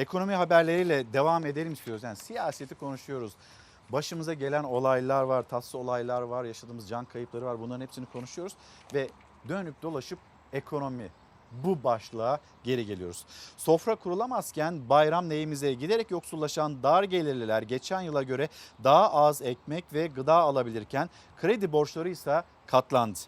Ekonomi haberleriyle devam edelim istiyoruz. Yani siyaseti konuşuyoruz. Başımıza gelen olaylar var, tatsız olaylar var, yaşadığımız can kayıpları var. Bunların hepsini konuşuyoruz ve dönüp dolaşıp ekonomi bu başlığa geri geliyoruz. Sofra kurulamazken bayram neyimize giderek yoksullaşan dar gelirliler geçen yıla göre daha az ekmek ve gıda alabilirken kredi borçları ise katlandı.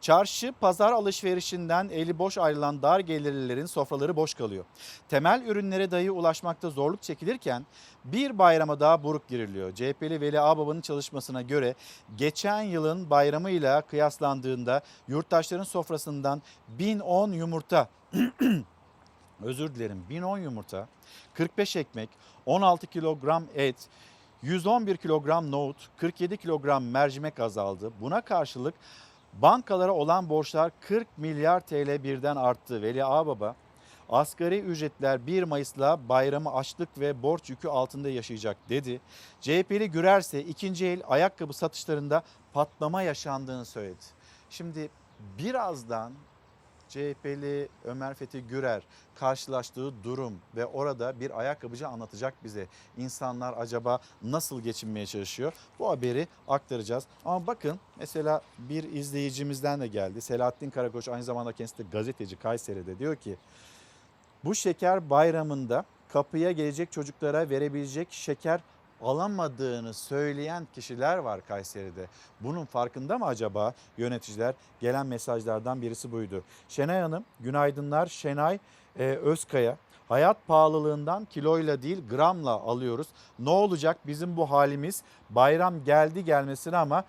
Çarşı, pazar alışverişinden eli boş ayrılan dar gelirlilerin sofraları boş kalıyor. Temel ürünlere dahi ulaşmakta zorluk çekilirken bir bayrama daha buruk giriliyor. CHP'li Veli Ağbaba'nın çalışmasına göre geçen yılın bayramıyla kıyaslandığında yurttaşların sofrasından 1010 yumurta özür dilerim 1010 yumurta, 45 ekmek, 16 kilogram et, 111 kilogram nohut, 47 kilogram mercimek azaldı. Buna karşılık bankalara olan borçlar 40 milyar TL birden arttı. Veli Ağbaba asgari ücretler 1 Mayıs'la bayramı açlık ve borç yükü altında yaşayacak dedi. CHP'li Gürerse ikinci el ayakkabı satışlarında patlama yaşandığını söyledi. Şimdi birazdan CHP'li Ömer Fethi Gürer karşılaştığı durum ve orada bir ayakkabıcı anlatacak bize. İnsanlar acaba nasıl geçinmeye çalışıyor? Bu haberi aktaracağız. Ama bakın mesela bir izleyicimizden de geldi. Selahattin Karakoç aynı zamanda kendisi de gazeteci Kayseri'de diyor ki bu şeker bayramında kapıya gelecek çocuklara verebilecek şeker alamadığını söyleyen kişiler var Kayseri'de. Bunun farkında mı acaba yöneticiler? Gelen mesajlardan birisi buydu. Şenay Hanım, günaydınlar. Şenay e, Özkaya. Hayat pahalılığından kiloyla değil gramla alıyoruz. Ne olacak bizim bu halimiz? Bayram geldi gelmesine ama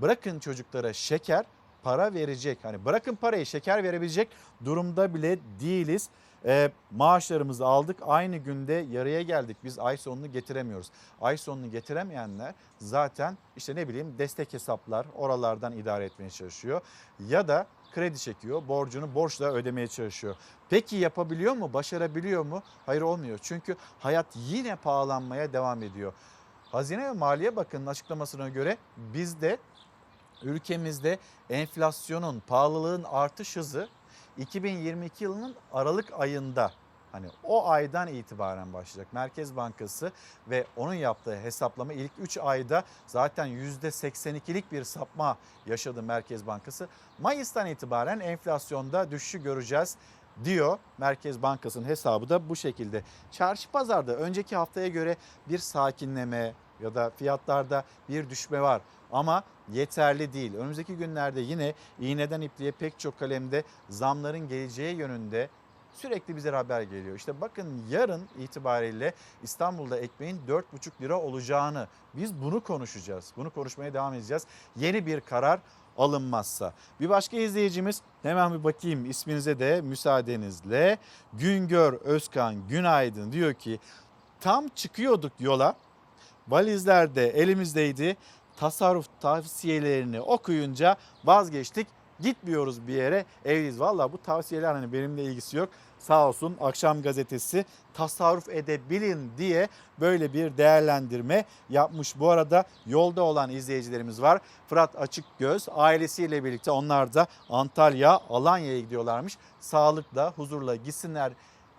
bırakın çocuklara şeker para verecek. Hani bırakın parayı şeker verebilecek durumda bile değiliz. E, maaşlarımızı aldık aynı günde yarıya geldik. Biz ay sonunu getiremiyoruz. Ay sonunu getiremeyenler zaten işte ne bileyim destek hesaplar oralardan idare etmeye çalışıyor. Ya da kredi çekiyor borcunu borçla ödemeye çalışıyor. Peki yapabiliyor mu başarabiliyor mu? Hayır olmuyor çünkü hayat yine pahalanmaya devam ediyor. Hazine ve Maliye Bakanı'nın açıklamasına göre bizde ülkemizde enflasyonun, pahalılığın artış hızı 2022 yılının Aralık ayında hani o aydan itibaren başlayacak. Merkez Bankası ve onun yaptığı hesaplama ilk 3 ayda zaten %82'lik bir sapma yaşadı Merkez Bankası. Mayıs'tan itibaren enflasyonda düşüşü göreceğiz diyor. Merkez Bankası'nın hesabı da bu şekilde. Çarşı pazarda önceki haftaya göre bir sakinleme ya da fiyatlarda bir düşme var ama yeterli değil. Önümüzdeki günlerde yine iğneden ipliğe pek çok kalemde zamların geleceği yönünde sürekli bize haber geliyor. İşte bakın yarın itibariyle İstanbul'da ekmeğin 4,5 lira olacağını biz bunu konuşacağız. Bunu konuşmaya devam edeceğiz. Yeni bir karar alınmazsa. Bir başka izleyicimiz hemen bir bakayım isminize de müsaadenizle. Güngör Özkan Günaydın diyor ki tam çıkıyorduk yola valizler de elimizdeydi tasarruf tavsiyelerini okuyunca vazgeçtik. Gitmiyoruz bir yere evliyiz. Valla bu tavsiyeler hani benimle ilgisi yok. Sağ olsun akşam gazetesi tasarruf edebilin diye böyle bir değerlendirme yapmış. Bu arada yolda olan izleyicilerimiz var. Fırat Açıkgöz ailesiyle birlikte onlar da Antalya, Alanya'ya gidiyorlarmış. Sağlıkla, huzurla gitsinler.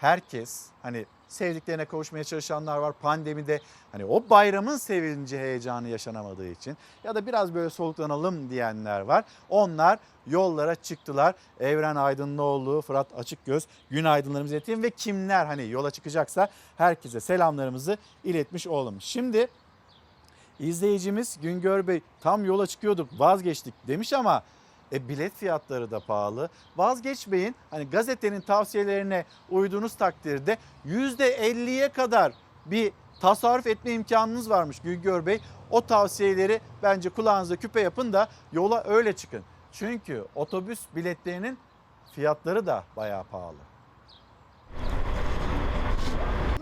Herkes hani sevdiklerine kavuşmaya çalışanlar var. Pandemide hani o bayramın sevinci heyecanı yaşanamadığı için ya da biraz böyle soluklanalım diyenler var. Onlar yollara çıktılar. Evren Aydınlıoğlu, Fırat Açıkgöz günaydınlarımızı ileteyim ve kimler hani yola çıkacaksa herkese selamlarımızı iletmiş olalım. Şimdi izleyicimiz Güngör Bey tam yola çıkıyorduk vazgeçtik demiş ama e, bilet fiyatları da pahalı. Vazgeçmeyin. Hani gazetenin tavsiyelerine uyduğunuz takdirde %50'ye kadar bir tasarruf etme imkanınız varmış Güngör Bey. O tavsiyeleri bence kulağınıza küpe yapın da yola öyle çıkın. Çünkü otobüs biletlerinin fiyatları da bayağı pahalı.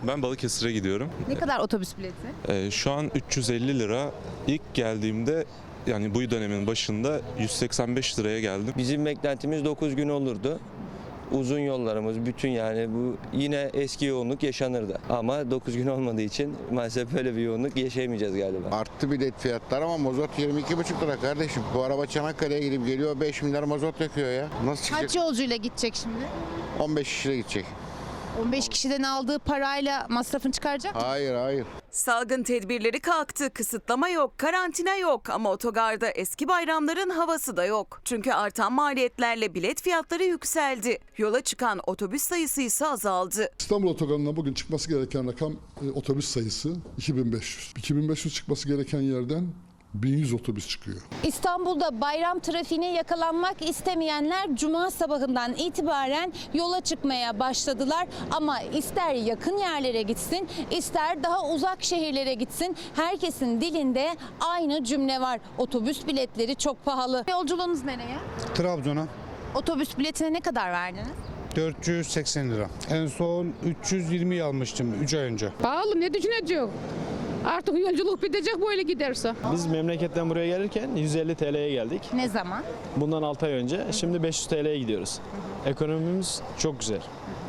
Ben Balıkesir'e gidiyorum. Ne kadar otobüs bileti? Ee, şu an 350 lira. İlk geldiğimde yani bu dönemin başında 185 liraya geldim. Bizim beklentimiz 9 gün olurdu. Uzun yollarımız bütün yani bu yine eski yoğunluk yaşanırdı. Ama 9 gün olmadığı için maalesef böyle bir yoğunluk yaşayamayacağız galiba. Arttı bilet fiyatları ama mazot 22,5 lira kardeşim. Bu araba Çanakkale'ye gidip geliyor 5 milyar mazot yakıyor ya. Nasıl çıkacak? Kaç yolcuyla gidecek şimdi? 15 kişiyle gidecek. 15 kişiden aldığı parayla masrafını çıkaracak mı? Hayır hayır. Salgın tedbirleri kalktı, kısıtlama yok, karantina yok ama otogarda eski bayramların havası da yok. Çünkü artan maliyetlerle bilet fiyatları yükseldi. Yola çıkan otobüs sayısı ise azaldı. İstanbul Otogarı'na bugün çıkması gereken rakam e, otobüs sayısı 2500. 2500 çıkması gereken yerden 1100 otobüs çıkıyor. İstanbul'da bayram trafiğine yakalanmak istemeyenler cuma sabahından itibaren yola çıkmaya başladılar. Ama ister yakın yerlere gitsin, ister daha uzak şehirlere gitsin. Herkesin dilinde aynı cümle var. Otobüs biletleri çok pahalı. Yolculuğunuz nereye? Trabzon'a Otobüs biletine ne kadar verdiniz? 480 lira. En son 320 almıştım 3 ay önce. Pahalı ne düşünecek? Artık yolculuk bitecek böyle giderse. Biz memleketten buraya gelirken 150 TL'ye geldik. Ne zaman? Bundan 6 ay önce. Şimdi 500 TL'ye gidiyoruz. Ekonomimiz çok güzel.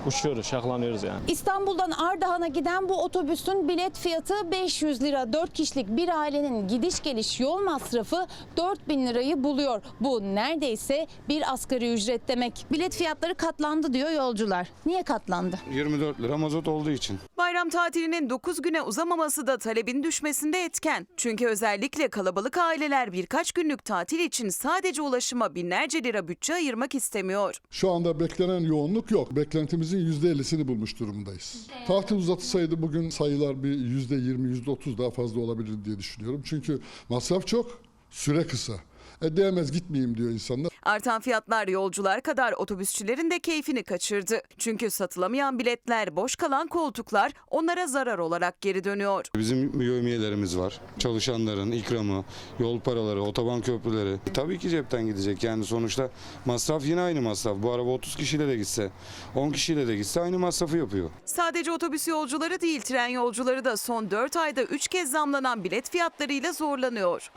Uçuyoruz, şahlanıyoruz yani. İstanbul'dan Ardahan'a giden bu otobüsün bilet fiyatı 500 lira. 4 kişilik bir ailenin gidiş geliş yol masrafı 4000 lirayı buluyor. Bu neredeyse bir asgari ücret demek. Bilet fiyatları katlandı diyor yolcular. Niye katlandı? 24 lira mazot olduğu için. Bayram tatilinin 9 güne uzamaması da talebin düşmesinde etken. Çünkü özellikle kalabalık aileler birkaç günlük tatil için sadece ulaşıma binlerce lira bütçe ayırmak istemiyor. Şu anda beklenen yoğunluk yok. Beklentimizin %50'sini bulmuş durumdayız. Tatil uzatılsaydı bugün sayılar bir %20, %30 daha fazla olabilir diye düşünüyorum. Çünkü masraf çok, süre kısa. E değmez gitmeyeyim diyor insanlar. Artan fiyatlar yolcular kadar otobüsçülerin de keyfini kaçırdı. Çünkü satılamayan biletler, boş kalan koltuklar onlara zarar olarak geri dönüyor. Bizim yövmiyelerimiz var. Çalışanların ikramı, yol paraları, otoban köprüleri. Tabii ki cepten gidecek. Yani sonuçta masraf yine aynı masraf. Bu araba 30 kişiyle de gitse, 10 kişiyle de gitse aynı masrafı yapıyor. Sadece otobüs yolcuları değil tren yolcuları da son 4 ayda 3 kez zamlanan bilet fiyatlarıyla zorlanıyor.